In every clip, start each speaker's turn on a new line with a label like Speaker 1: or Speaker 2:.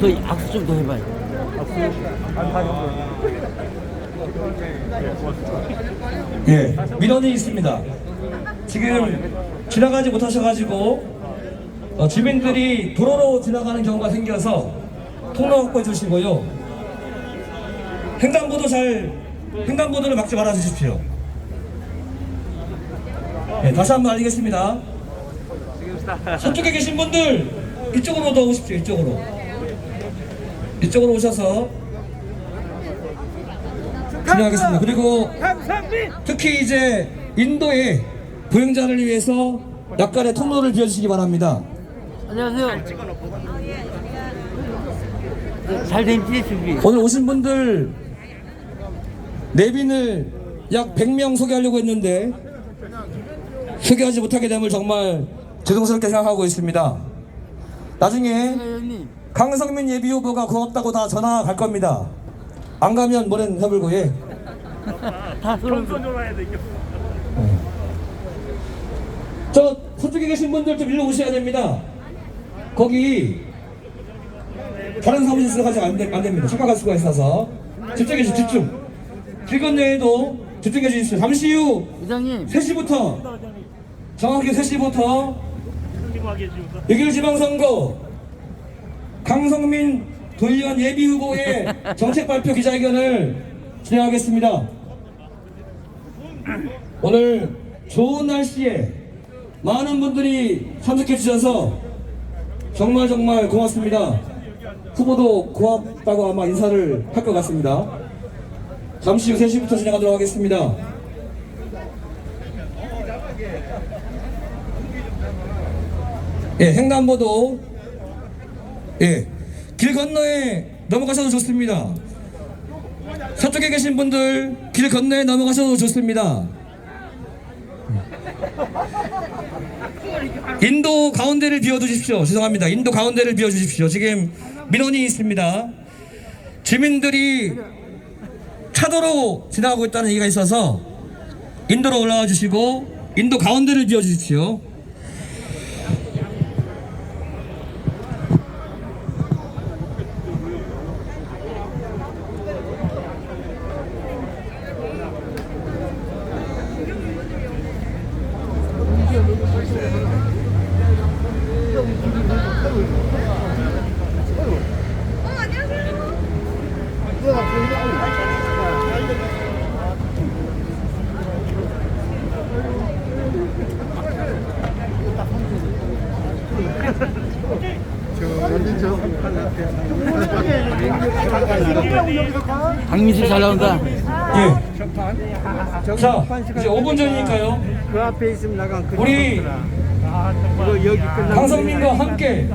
Speaker 1: 더 악수 좀 더 해봐요.
Speaker 2: 예, 민원이 있습니다. 지금 지나가지 못하셔가지고 어, 주민들이 도로로 지나가는 경우가 생겨서 통로 확보해 주시고요. 횡단보도 잘 횡단보도를 막지 말아 주십시오. 예, 다시 한 번 알리겠습니다. 서쪽에 계신 분들 이쪽으로 더 오십시오. 이쪽으로. 이쪽으로 오셔서 진행하겠습니다. 그리고 특히 이제 인도의 보행자를 위해서 약간의 통로를 비워주시기 바랍니다.
Speaker 1: 안녕하세요. 잘된 PSB.
Speaker 2: 오늘 오신 분들 내빈을 약 100명 소개하려고 했는데 소개하지 못하게 됨을 정말 죄송스럽게 생각하고 있습니다. 나중에
Speaker 1: 형님.
Speaker 2: 강성민 예비 후보가 고맙다고 다 전화 갈 겁니다. 안 가면 뭐는 해불고 예.
Speaker 1: 다 서로
Speaker 2: 저 서쪽에 계신 분들 좀 일로 오셔야 됩니다. 거기 다른 사무실 들어가지 안, 되- 안 됩니다. 착각할 수가 있어서 집중해 주십시오. 집중. 길 건너에도 집중해 주십시오. 잠시 후
Speaker 1: 이장님.
Speaker 2: 3시부터 정확히 3시부터 6일 지방선거 강성민 도의원 예비 후보의 정책 발표 기자회견을 진행하겠습니다. 오늘 좋은 날씨에 많은 분들이 참석해 주셔서 정말 정말 고맙습니다. 후보도 고맙다고 아마 인사를 할 것 같습니다. 잠시 후 3시부터 진행하도록 하겠습니다. 예, 횡단보도 예, 길 건너에 넘어가셔도 좋습니다. 서쪽에 계신 분들 길 건너에 넘어가셔도 좋습니다. 인도 가운데를 비워두십시오. 죄송합니다. 인도 가운데를 비워주십시오. 지금 민원이 있습니다. 주민들이 차도로 지나가고 있다는 얘기가 있어서 인도로 올라와 주시고 인도 가운데를 비워주십시오.
Speaker 1: 박민수 잘 나온다.
Speaker 2: 예. 자, 이제 5분 전이니까요.
Speaker 3: 그 앞에 있으면 나간 그
Speaker 2: 우리
Speaker 3: 이거 여기 끝나면
Speaker 2: 강성민과 함께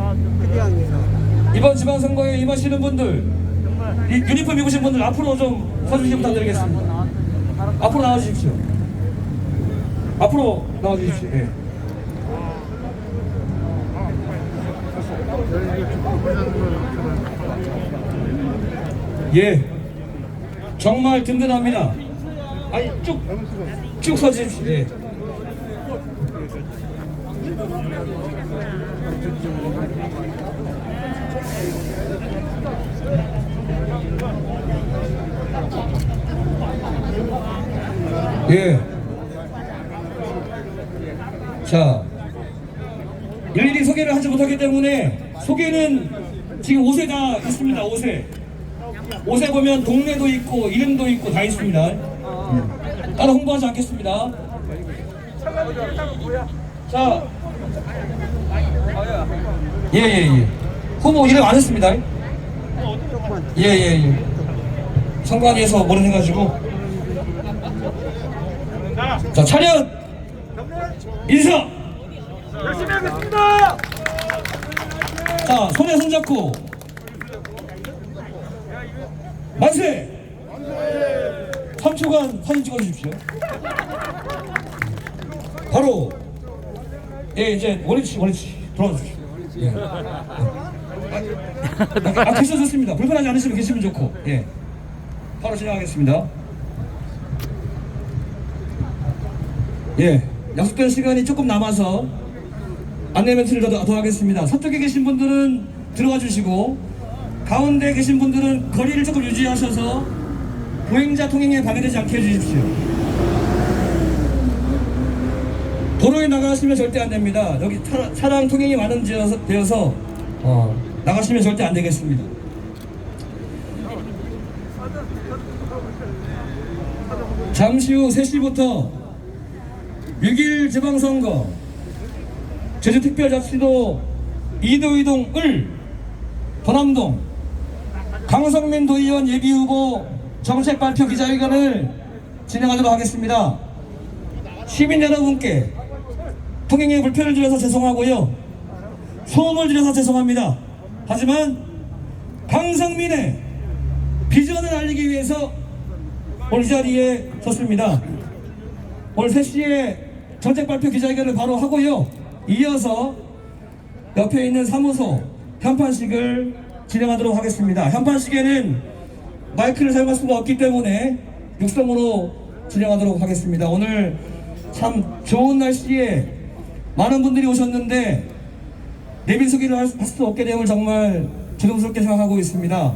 Speaker 2: 이번 지방선거에 임하시는 분들, 이 유니폼 입으신 분들 앞으로 좀 서주시기 부탁드리겠습니다. 앞으로 나와주십시오. 앞으로 나와주십시오. 예. 예. 정말 든든합니다. 아니 쭉, 쭉 서주십시오. 예. 예. 자, 일일이 소개를 하지 못하기 때문에 소개는 지금 5세 다 있습니다. 5세. 5세 보면 동네도 있고 이름도 있고 다 있습니다. 음. 따로 홍보하지 않겠습니다. 자, 예예예. 예, 예. 후보 이름 안 했습니다. 예예예. 예, 예. 선관위에서 뭐를 해가지고. 자 차렷 인사
Speaker 3: 열심히 하겠습니다.
Speaker 2: 자 손에 손 잡고 만세 3초간 사진 찍어주십시오 바로 예 이제 원위치 원위치 돌아와 주십시오 예. 아 계셔 좋습니다 불편하지 않으시면 계시면 좋고 예 바로 진행하겠습니다. 예, 약속된 시간이 조금 남아서 안내 멘트를 더, 더 하겠습니다. 서쪽에 계신 분들은 들어와 주시고 가운데 계신 분들은 거리를 조금 유지하셔서 보행자 통행에 방해되지 않게 해주십시오. 도로에 나가시면 절대 안 됩니다. 여기 차, 차량 통행이 많은 지어서, 어, 나가시면 절대 안 되겠습니다. 잠시 후 3시부터 6일 지방선거 제주특별자치도 이도이동을 번암동 강성민 도의원 예비후보 정책 발표 기자회견을 진행하도록 하겠습니다. 시민 여러분께 통행에 불편을 드려서 죄송하고요. 소음을 드려서 죄송합니다. 하지만 강성민의 비전을 알리기 위해서 오늘 이 자리에 섰습니다. 오늘 3시에 정책 발표 기자회견을 바로 하고요. 이어서 옆에 있는 사무소 현판식을 진행하도록 하겠습니다. 현판식에는 마이크를 사용할 수가 없기 때문에 육성으로 진행하도록 하겠습니다. 오늘 참 좋은 날씨에 많은 분들이 오셨는데 내빈 소개를 할 수 없게 됨을 정말 죄송스럽게 생각하고 있습니다.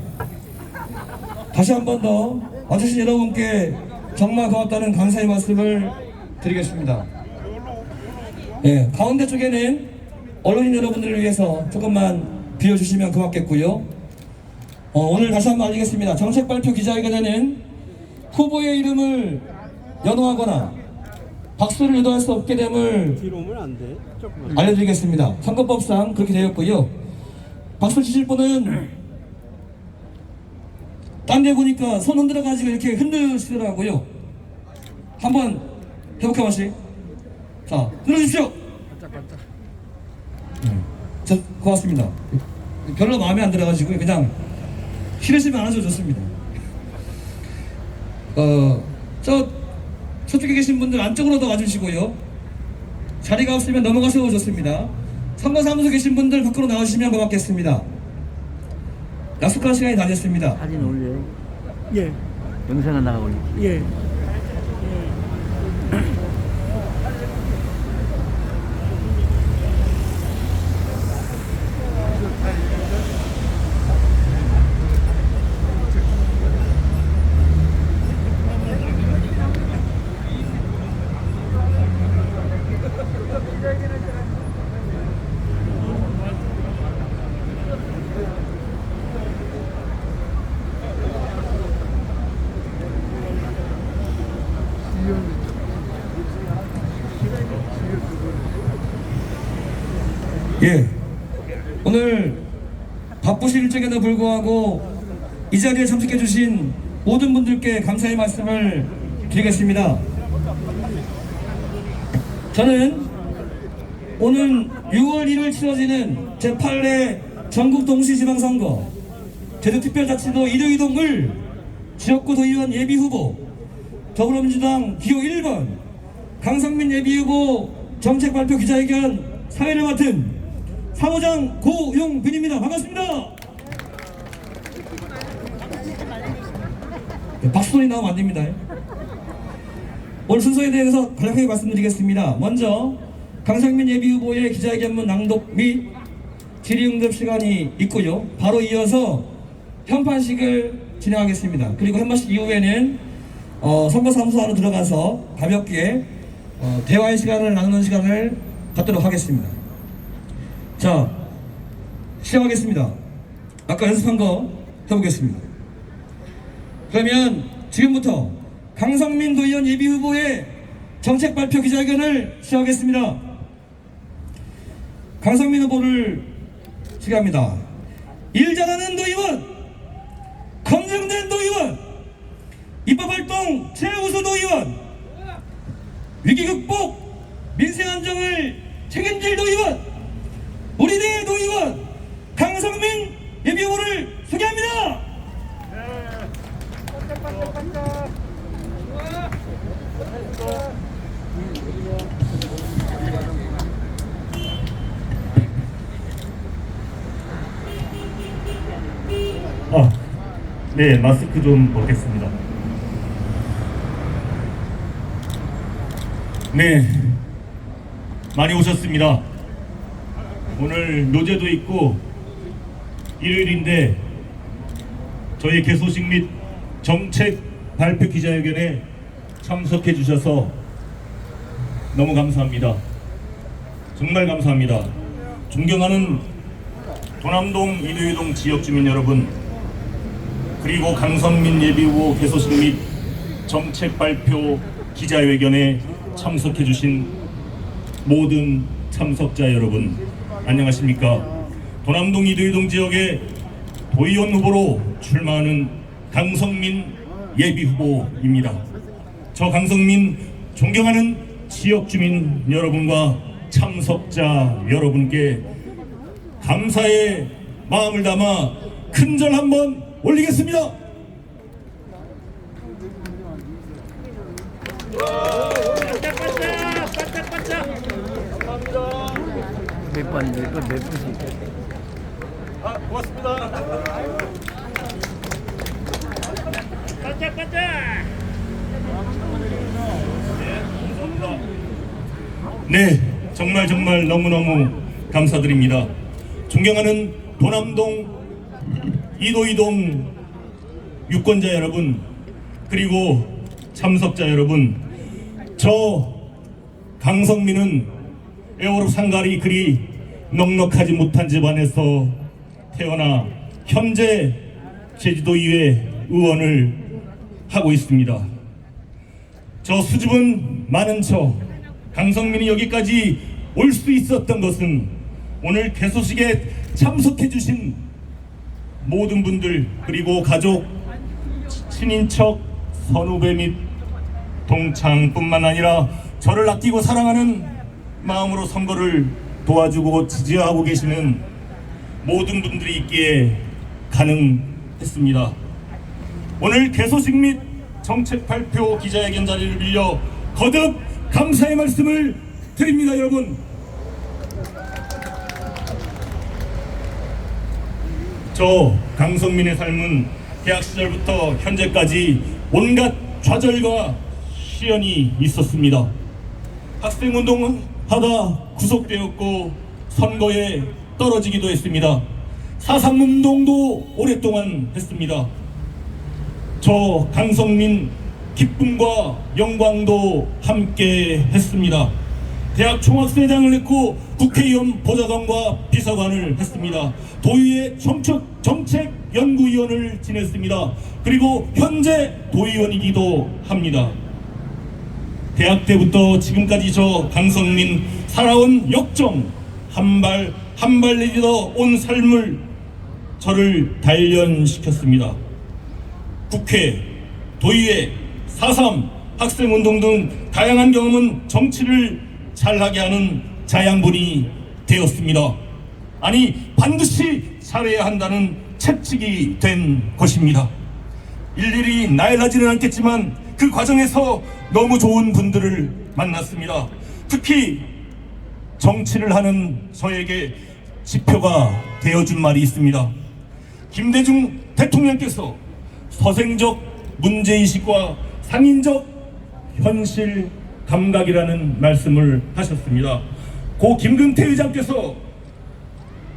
Speaker 2: 다시 한 번 더 와주신 여러분께 정말 고맙다는 감사의 말씀을 드리겠습니다. 예, 가운데 쪽에는 언론인 여러분들을 위해서 조금만 비워주시면 고맙겠고요. 어, 오늘 다시 한번 알리겠습니다. 정책 발표 기자회견에는 후보의 이름을 연호하거나 박수를 유도할 수 없게 됨을
Speaker 3: 뒤로 오면 안 돼. 조금만.
Speaker 2: 알려드리겠습니다. 선거법상 그렇게 되었고요. 박수 치실 분은 딴 데 보니까 손 흔들어 가지고 이렇게 흔드시더라고요. 한번 해볼까 마시. 자, 흔들어주십시오. 네, 저 고맙습니다. 별로 마음에 안 들어가지고 그냥 싫으시면 안 하셔도 좋습니다. 어, 저 서쪽에 계신 분들 안쪽으로 더 와주시고요. 자리가 없으면 넘어가셔도 좋습니다. 선거사무소 계신 분들 밖으로 나오시면 고맙겠습니다. 약속한 시간이 다 됐습니다.
Speaker 1: 사진 올려.
Speaker 3: 예,
Speaker 1: 영상은 나가 올리.
Speaker 3: 예.
Speaker 2: 예. 오늘 바쁘신 일정에도 불구하고 이 자리에 참석해 주신 모든 분들께 감사의 말씀을 드리겠습니다. 저는 오늘 6월 1일 치러지는 제8회 전국 동시지방선거 제주특별자치도 이도이동을 지역구 도의원 예비후보 더불어민주당 기호 1번 강성민 예비후보 정책 발표 기자회견 사회를 맡은 사무장 고용빈입니다. 반갑습니다. 네, 박수 소리 나오면 안 됩니다. 오늘 순서에 대해서 간략하게 말씀드리겠습니다. 먼저 강상민 예비후보의 기자회견문 낭독 및 질의응답 시간이 있고요. 바로 이어서 현판식을 진행하겠습니다. 그리고 현판식 이후에는 어, 선거사무소 안으로 들어가서 가볍게 어, 대화의 시간을 나누는 시간을 갖도록 하겠습니다. 자, 시작하겠습니다. 아까 연습한 거 해보겠습니다. 그러면 지금부터 강성민 도의원 예비후보의 정책 발표 기자회견을 시작하겠습니다. 강성민 후보를 시작합니다. 일 잘하는 도의원, 검증된 도의원, 입법활동 최우수 도의원, 위기 극복, 민생 안정을 책임질 도의원, 우리네 도의원 강성민 예비후보를 소개합니다. 아,
Speaker 4: 네, 마스크 좀 벗겠습니다. 네, 많이 오셨습니다. 오늘 노제도 있고 일요일인데 저희 개소식 및 정책 발표 기자회견에 참석해 주셔서 너무 감사합니다. 정말 감사합니다. 존경하는 도남동 이도유동 지역 주민 여러분 그리고 강성민 예비후보 개소식 및 정책 발표 기자회견에 참석해 주신 모든 참석자 여러분 안녕하십니까 도남동 이도유동 지역의 도의원 후보로 출마하는 강성민 예비후보입니다 저 강성민 존경하는 지역 주민 여러분과 참석자 여러분께 감사의 마음을 담아 큰절 한번 올리겠습니다.
Speaker 1: 몇 번씩.
Speaker 4: 아, 고맙습니다. 네, 정말 정말 너무너무 감사드립니다. 존경하는 도남동 이도이동 유권자 여러분 그리고 참석자 여러분 저 강성민은 에어로 상갈이 그리 넉넉하지 못한 집안에서 태어나 현재 제주도 의회 의원을 하고 있습니다. 저 수줍은 많은 척 강성민이 여기까지 올 수 있었던 것은 오늘 개소식에 참석해 주신 모든 분들 그리고 가족 친인척 선후배 및 동창뿐만 아니라 저를 아끼고 사랑하는 마음으로 선거를 도와주고 지지하고 계시는 모든 분들이 있기에 가능했습니다. 오늘 개소식 및 정책 발표 기자회견 자리를 빌려 거듭 감사의 말씀을 드립니다, 여러분. 저 강성민의 삶은 대학 시절부터 현재까지 온갖 좌절과 시련이 있었습니다. 학생 운동은 하다 구속되었고 선거에 떨어지기도 했습니다. 사상 운동도 오랫동안 했습니다. 저 강성민 기쁨과 영광도 함께 했습니다. 대학 총학생회장을 했고 국회의원 보좌관과 비서관을 했습니다. 도의회 정책, 정책 연구위원을 지냈습니다. 그리고 현재 도의원이기도 합니다. 대학 때부터 지금까지 저 강성민 살아온 역정 한 발 한 발 내딛어 온 삶을 저를 단련시켰습니다. 국회, 도의회, 4.3, 학생운동 등 다양한 경험은 정치를 잘하게 하는 자양분이 되었습니다. 아니 반드시 잘해야 한다는 채찍이 된 것입니다. 일일이 나열하지는 않겠지만 그 과정에서 너무 좋은 분들을 만났습니다. 특히 정치를 하는 저에게 지표가 되어준 말이 있습니다. 김대중 대통령께서 서생적 문제의식과 상인적 현실 감각이라는 말씀을 하셨습니다. 고 김근태 의장께서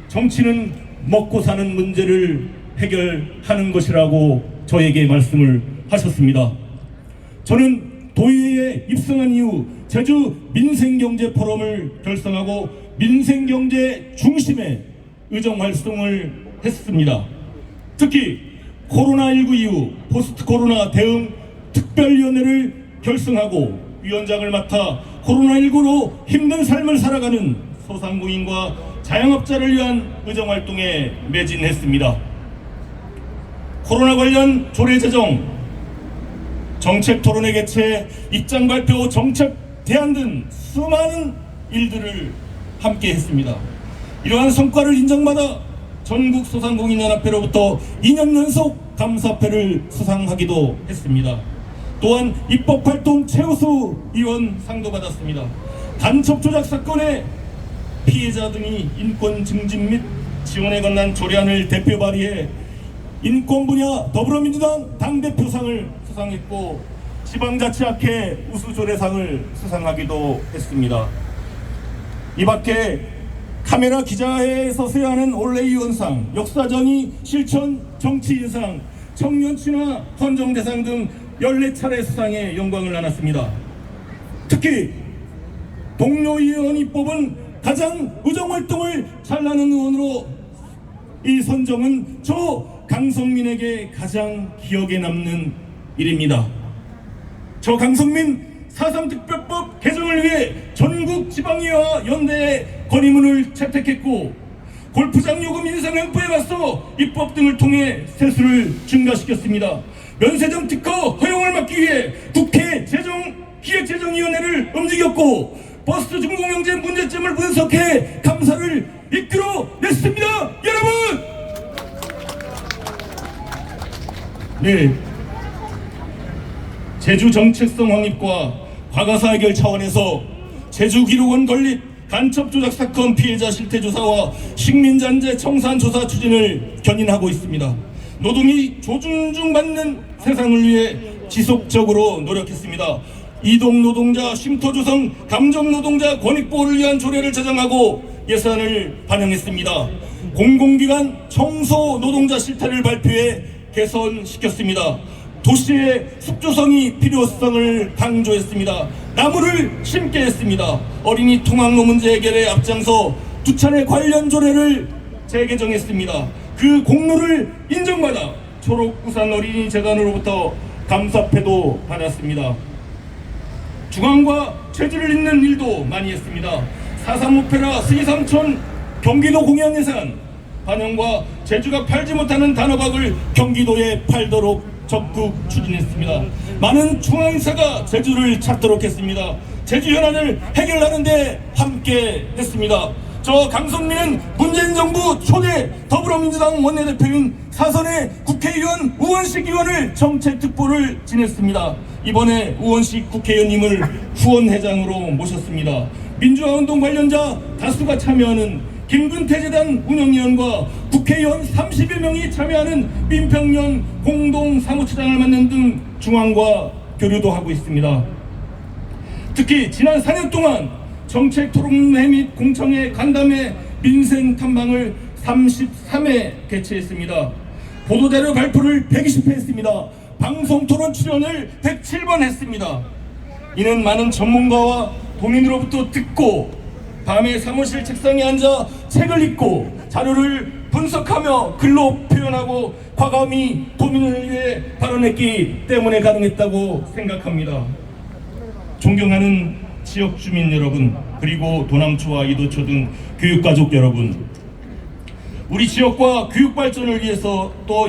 Speaker 4: 정치는 먹고 사는 문제를 해결하는 것이라고 저에게 말씀을 하셨습니다. 저는 도의회에 입성한 이후 제주 민생경제 포럼을 결성하고 민생경제 중심의 의정 활동을 했습니다. 특히 코로나19 이후 포스트 코로나 대응 특별위원회를 결성하고 위원장을 맡아 코로나19로 힘든 삶을 살아가는 소상공인과 자영업자를 위한 의정 활동에 매진했습니다. 코로나 관련 조례 제정, 정책 토론회 개최, 입장 발표, 정책 대안 등 수많은 일들을 함께 했습니다. 이러한 성과를 인정받아 전국 소상공인연합회로부터 2년 연속 감사패를 수상하기도 했습니다. 또한 입법활동 최우수 의원 상도 받았습니다. 간첩 조작 사건의 피해자 등이 인권 증진 및 지원에 관한 조례안을 대표 발의해 인권 분야 더불어민주당 당대표상을 수상했고 지방자치학회 우수조례상을 수상하기도 했습니다. 이 밖에 카메라 기자회에서 수여하는 올레이원상, 역사정의 실천 정치인상, 청년 친화 헌정대상 등 14차례 수상에 영광을 안았습니다. 특히 동료 의원이 뽑은 가장 의정활동을 잘나는 의원으로 이 선정은 저 강성민에게 가장 기억에 남는 일입니다. 저 강성민 4.3특별법 개정을 위해 전국 지방의회와 연대에 건의문을 채택했고 골프장 요금 인상 횡포에 맞서 입법 등을 통해 세수를 증가시켰습니다. 면세점 특허 허용을 막기 위해 국회 재정 기획재정위원회를 움직였고 버스 준공영제 문제점을 분석해 감사를 이끌어냈습니다. 여러분! 네, 제주 정체성 확립과 과거사 해결 차원에서 제주 기록원 건립 간첩 조작 사건 피해자 실태 조사와 식민 잔재 청산 조사 추진을 견인하고 있습니다. 노동이 조중중받는 세상을 위해 지속적으로 노력했습니다. 이동 노동자 쉼터 조성 감정 노동자 권익 보호를 위한 조례를 제정하고 예산을 반영했습니다. 공공기관 청소 노동자 실태를 발표해 개선시켰습니다. 도시의 숲조성이 필요성을 강조했습니다. 나무를 심게 했습니다. 어린이 통학로 문제 해결에 앞장서 두 차례 관련 조례를 재개정했습니다. 그 공로를 인정받아 초록우산 어린이 재단으로부터 감사패도 받았습니다. 중앙과 체질을 잇는 일도 많이 했습니다. 사삼 오페라 스기삼촌 경기도 공연 예산 반영과 제주가 팔지 못하는 단호박을 경기도에 팔도록 적극 추진했습니다. 많은 중앙사가 제주를 찾도록 했습니다. 제주 현안을 해결하는데 함께 했습니다. 저 강성민은 문재인 정부 초대 더불어민주당 원내대표인 사선의 국회의원 우원식 의원을 정책특보를 지냈습니다. 이번에 우원식 국회의원님을 후원회장으로 모셨습니다. 민주화운동 관련자 다수가 참여하는 김근태 재단 운영위원과 국회의원 30여 명이 참여하는 민평년 공동 사무처장을 맡는 등 중앙과 교류도 하고 있습니다. 특히 지난 4년 동안 정책 토론회 및 공청회 간담회 민생 탐방을 33회 개최했습니다. 보도자료 발표를 120회 했습니다. 방송 토론 출연을 107번 했습니다. 이는 많은 전문가와 도민으로부터 듣고 밤에 사무실 책상에 앉아 책을 읽고 자료를 분석하며 글로 표현하고 과감히 도민을 위해 발언했기 때문에 가능했다고 생각합니다. 존경하는 지역 주민 여러분 그리고 도남초와 이도초 등 교육가족 여러분 우리 지역과 교육 발전을 위해서 또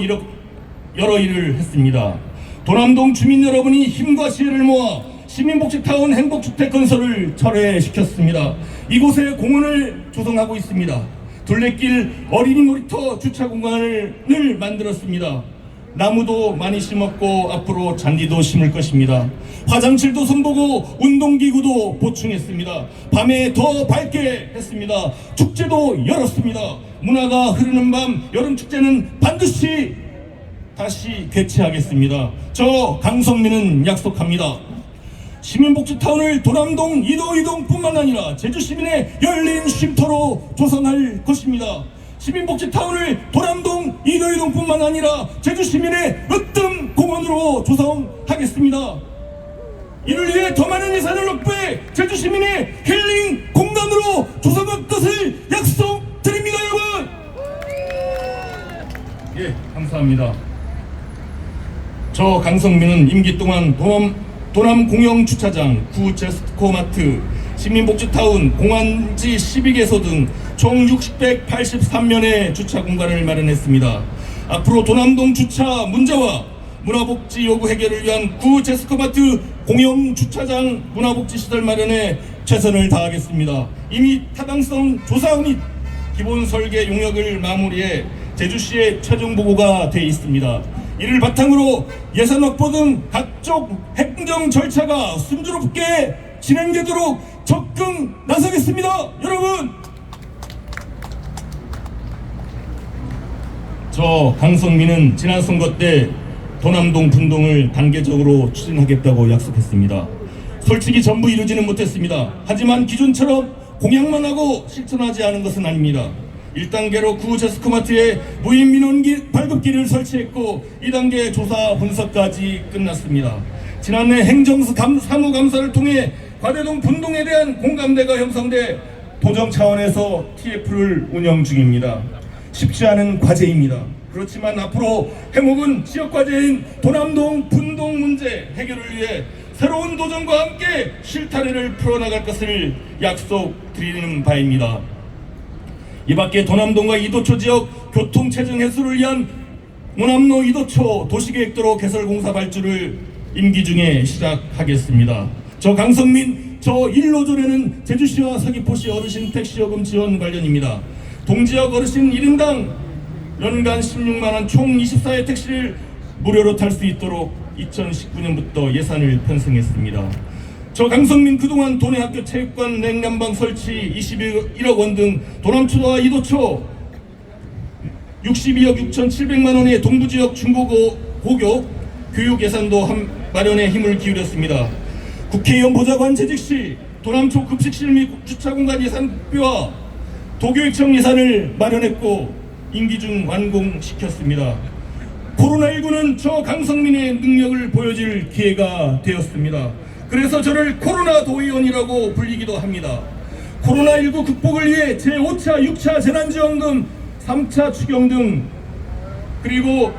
Speaker 4: 여러 일을 했습니다. 도남동 주민 여러분이 힘과 지혜를 모아 시민복지타운 행복주택 건설을 철회시켰습니다. 이곳에 공원을 조성하고 있습니다. 둘레길 어린이 놀이터 주차 공간을 늘 만들었습니다. 나무도 많이 심었고 앞으로 잔디도 심을 것입니다. 화장실도 손보고 운동기구도 보충했습니다. 밤에 더 밝게 했습니다. 축제도 열었습니다. 문화가 흐르는 밤 여름 축제는 반드시 다시 개최하겠습니다. 저 강성민은 약속합니다. 시민복지타운을 도남동 이도이동뿐만 아니라 제주 시민의 열린 쉼터로 조성할 것입니다. 시민복지타운을 도남동 이도이동뿐만 아니라 제주 시민의 으뜸 공원으로 조성하겠습니다. 이를 위해 더 많은 예산을 확보해 제주 시민의 힐링 공간으로 조성할 것을 약속드립니다, 여러분. 예, 감사합니다. 저 강성민은 임기 동안 도남, 도남 공영 주차장, 구 제스코마트, 시민복지타운, 공안지 12개소 등 총 683면의 주차 공간을 마련했습니다. 앞으로 도남동 주차 문제와 문화복지 요구 해결을 위한 구 제스코마트 공영 주차장 문화복지 시설 마련에 최선을 다하겠습니다. 이미 타당성 조사 및 기본 설계 용역을 마무리해 제주시의 최종 보고가 돼 있습니다. 이를 바탕으로 예산 확보 등 각종 행정 절차가 순조롭게 진행되도록 적극 나서겠습니다. 여러분! 저 강성민은 지난 선거 때 도남동 분동을 단계적으로 추진하겠다고 약속했습니다. 솔직히 전부 이루지는 못했습니다. 하지만 기존처럼 공약만 하고 실천하지 않은 것은 아닙니다. 1단계로 구 제스코마트에 무인 민원기 발급기를 설치했고 2단계 조사 분석까지 끝났습니다. 지난해 행정수 감, 사무감사를 통해 과대동 분동에 대한 공감대가 형성돼 도정 차원에서 TF를 운영 중입니다. 쉽지 않은 과제입니다. 그렇지만 앞으로 해묵은 지역 과제인 도남동 분동 문제 해결을 위해 새로운 도전과 함께 실타래를 풀어나갈 것을 약속드리는 바입니다. 이 밖에 도남동과 이도초 지역 교통 체증 해소를 위한 모남로 이도초 도시계획도로 개설 공사 발주를 임기 중에 시작하겠습니다. 저 강성민 저 1호존에는 제주시와 서귀포시 어르신 택시요금 지원 관련입니다. 동지역 어르신 1인당 연간 16만원 총 24회 택시를 무료로 탈 수 있도록 2019년부터 예산을 편성했습니다. 저 강성민 그동안 도내 학교 체육관 냉난방 설치 21억 원 등 도남초와 이도초 62억 6,700만 원의 동부지역 중고고 고교 교육 예산도 한 마련에 힘을 기울였습니다. 국회의원 보좌관 재직 시 도남초 급식실 및 주차공간 예산표와 도교육청 예산을 마련했고 임기 중 완공시켰습니다. 코로나19는 저 강성민의 능력을 보여줄 기회가 되었습니다. 그래서 저를 코로나 도의원이라고 불리기도 합니다. 코로나19 극복을 위해 제5차, 6차 재난지원금, 3차 추경 등 그리고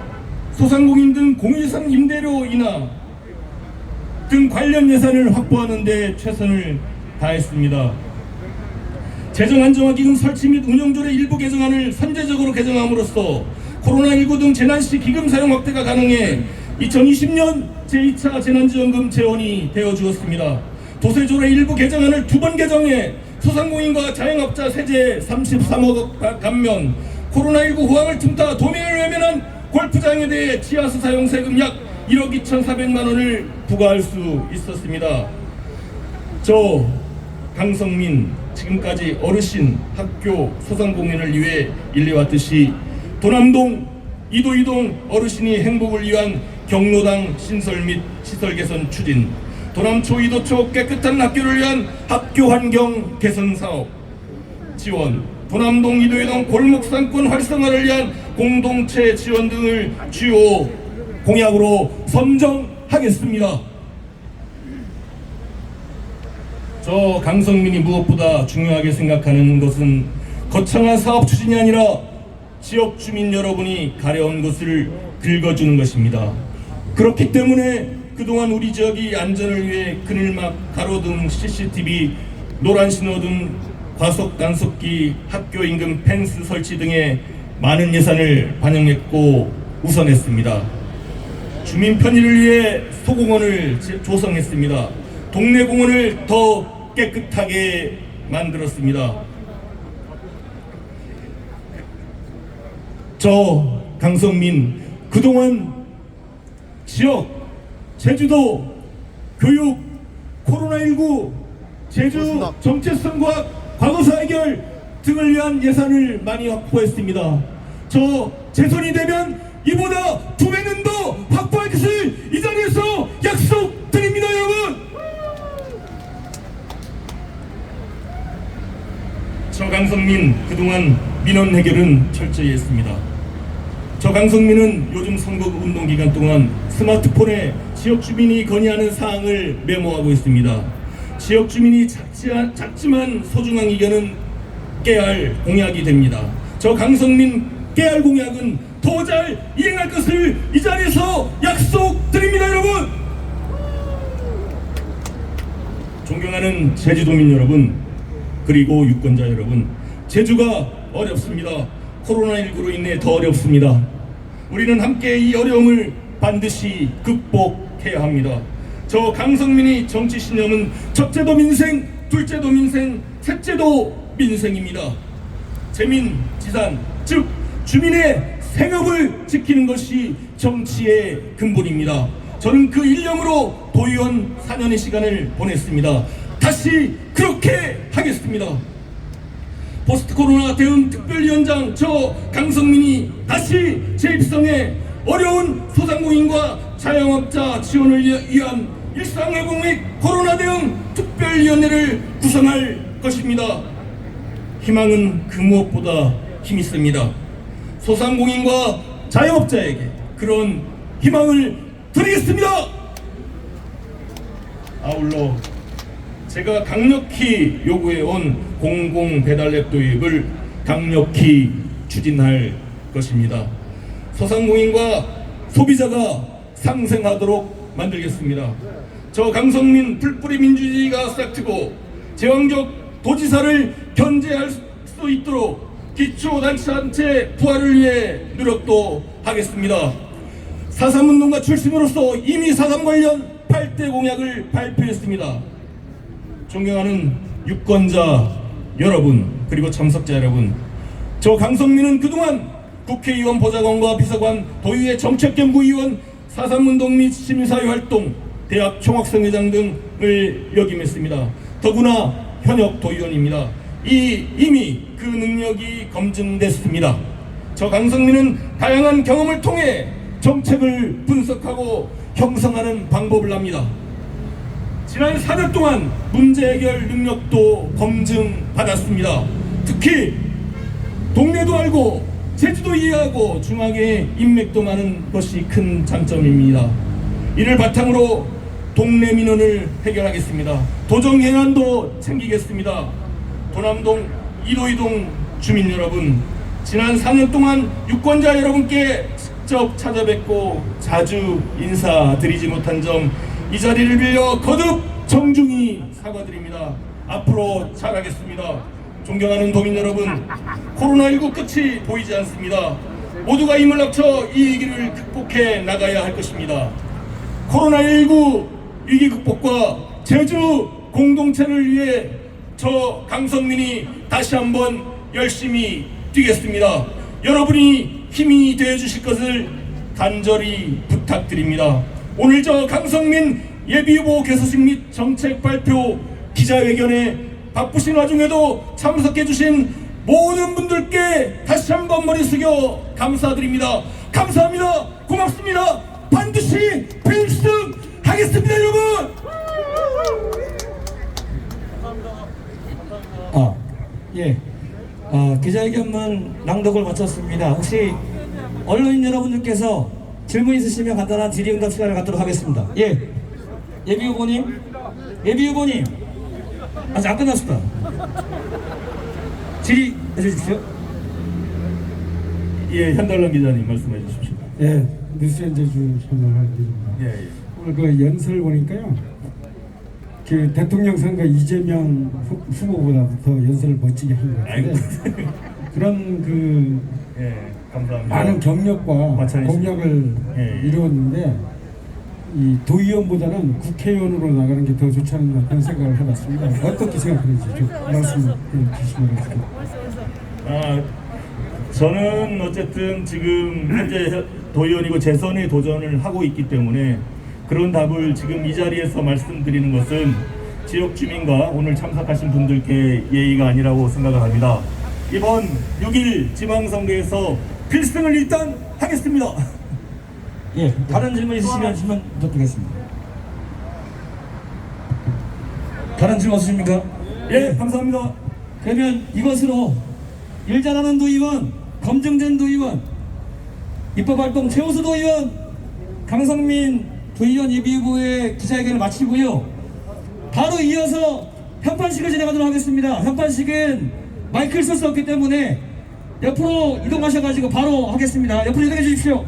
Speaker 4: 소상공인 등 공유산 임대료 인하 등 관련 예산을 확보하는 데 최선을 다했습니다. 재정안정화기금 설치 및 운영조례 일부 개정안을 선제적으로 개정함으로써 코로나19 등 재난시 기금 사용 확대가 가능해 2020년 제2차 재난지원금 재원이 되어 주었습니다. 도세조례 일부 개정안을 두 번 개정해 소상공인과 자영업자 세제 33억 감면, 코로나19 후황을 틈타 도민을 외면한 골프장에 대해 지하수 사용 세금 약 1억 2,400만 원을 부과할 수 있었습니다. 저 강성민 지금까지 어르신 학교 소상공인을 위해 일해왔듯이 도남동 이도이동 어르신이 행복을 위한 경로당 신설 및 시설 개선 추진 도남초 이도초 깨끗한 학교를 위한 학교 환경 개선 사업 지원 도남동 이도이동 골목 상권 활성화를 위한 공동체 지원 등을 주요 공약으로 선정하겠습니다. 저 강성민이 무엇보다 중요하게 생각하는 것은 거창한 사업 추진이 아니라 지역 주민 여러분이 가려운 것을 긁어주는 것입니다. 그렇기 때문에 그동안 우리 지역이 안전을 위해 그늘막, 가로등, CCTV, 노란 신호등, 과속 단속기, 학교 인근 펜스 설치 등에 많은 예산을 반영했고 우선했습니다. 주민 편의를 위해 소공원을 제- 조성했습니다. 동네 공원을 더 깨끗하게 만들었습니다. 저 강성민 그동안 지역 제주도 교육 코로나19 제주 정체성과 과거사 해결 등을 위한 예산을 많이 확보했습니다. 저 재선이 되면 이보다 두 배는 더 확보할 것을 이 자리에서 약속드립니다, 여러분. 저 강성민 그동안 민원 해결은 철저히 했습니다. 저 강성민은 요즘 선거 운동 기간 동안 스마트폰에 지역 주민이 건의하는 사항을 메모하고 있습니다. 지역 주민이 작지, 작지만 소중한 의견은 깨알 공약이 됩니다. 저 강성민 깨알 공약은 더 잘 이행할 것을 이 자리에서 약속드립니다, 여러분. 존경하는 제주도민 여러분, 그리고 유권자 여러분, 제주가 어렵습니다. 코로나19로 인해 더 어렵습니다. 우리는 함께 이 어려움을 반드시 극복해야 합니다. 저 강성민이 정치 신념은 첫째도 민생, 둘째도 민생, 셋째도 민생입니다. 재민, 지산, 즉 주민의 생업을 지키는 것이 정치의 근본입니다. 저는 그 일념으로 도의원 4년의 시간을 보냈습니다. 다시 그렇게 하겠습니다. 포스트 코로나 대응 특별위원장 저 강성민이 다시 재입성해 어려운 소상공인과 자영업자 지원을 위- 위한 일상회복 및 코로나 대응 특별위원회를 구성할 것입니다. 희망은 그 무엇보다 힘이 셉니다. 소상공인과 자영업자에게 그런 희망을 드리겠습니다. 아울러 제가 강력히 요구해온 공공 배달앱 도입을 강력히 추진할 것입니다. 소상공인과 소비자가 상생하도록 만들겠습니다. 저 강성민 풀뿌리 민주주의가 싹트고 제왕적 도지사를 견제할 수 있도록 기초단체단체 부활을 위해 노력도 하겠습니다. 사삼운동가 출신으로서 이미 사삼 관련 8대 공약을 발표했습니다. 존경하는 유권자 여러분 그리고 참석자 여러분 저 강성민은 그동안 국회의원 보좌관과 비서관 도의회 정책연구위원 사삼운동 및 시민사회활동 대학 총학생회장 등을 역임했습니다. 더구나 현역 도의원입니다. 이 이미 그 능력이 검증됐습니다. 저 강성민은 다양한 경험을 통해 정책을 분석하고 형성하는 방법을 합니다 지난 4년 동안 문제 해결 능력도 검증받았습니다. 특히 동네도 알고 제주도 이해하고 중앙에 인맥도 많은 것이 큰 장점입니다. 이를 바탕으로 동네 민원을 해결하겠습니다. 도정 해안도 챙기겠습니다. 도남동 이도이동 주민 여러분 지난 4년 동안 유권자 여러분께 직접 찾아뵙고 자주 인사드리지 못한 점 이 자리를 빌려 거듭 정중히 사과드립니다. 앞으로 잘하겠습니다. 존경하는 도민 여러분, 코로나19 끝이 보이지 않습니다. 모두가 힘을 합쳐 이 위기를 극복해 나가야 할 것입니다. 코로나19 위기 극복과 제주 공동체를 위해 저 강성민이 다시 한번 열심히 뛰겠습니다. 여러분이 힘이 되어 주실 것을 간절히 부탁드립니다. 오늘 저 강성민 예비후보 개소식 및 정책 발표 기자회견에 바쁘신 와중에도 참석해 주신 모든 분들께 다시 한번 머리 숙여 감사드립니다. 감사합니다. 고맙습니다. 반드시 필승하겠습니다, 여러분.
Speaker 2: 아, 예. 아, 기자회견문 낭독을 마쳤습니다. 혹시 언론인 여러분들께서 질문 있으시면 간단한 질의응답 시간을 갖도록 하겠습니다. 예. 예비 후보님, 예비 후보님, 아직 안 끝났습니다. 질의 해 주십시오.
Speaker 4: 예, 현달란 기자님 말씀해 주십시오.
Speaker 3: 예, 뉴스엔제주 설명하겠습니다.
Speaker 4: 예, 예.
Speaker 3: 오늘 그 연설 보니까요. 그 대통령 선거 이재명 후- 후보보다 더 연설을 멋지게 한것
Speaker 4: 아이고.
Speaker 3: 같은데 그런 그
Speaker 4: 예, 감사합니다.
Speaker 3: 많은 경력과
Speaker 4: 마찬가지.
Speaker 3: 공약을
Speaker 4: 예, 예.
Speaker 3: 이루었는데 이 도의원보다는 국회의원으로 나가는 게 더 좋지 않나 그런 생각을 해봤습니다. 어떻게 생각하는지 좀 말씀 주시면 좋겠습니다.
Speaker 4: 아, 저는 어쨌든 지금 현재 도의원이고 재선에 도전을 하고 있기 때문에 그런 답을 지금 이 자리에서 말씀드리는 것은 지역 주민과 오늘 참석하신 분들께 예의가 아니라고 생각을 합니다. 이번 6일 지방선거에서 필승을 일단 하겠습니다.
Speaker 2: 예. 다른 질문 있으시면 질문 부탁드리겠습니다. 다른 질문 없으십니까?
Speaker 4: 예, 감사합니다.
Speaker 2: 그러면 이것으로 일 잘하는 도의원, 검증된 도의원, 입법활동 최우수 도의원, 강성민 도의원 예비후보의 기자회견을 마치고요. 바로 이어서 현판식을 진행하도록 하겠습니다. 현판식은 마이크를 쓸 수 없기 때문에 옆으로 이동하셔가지고 바로 하겠습니다. 옆으로 이동해 주십시오.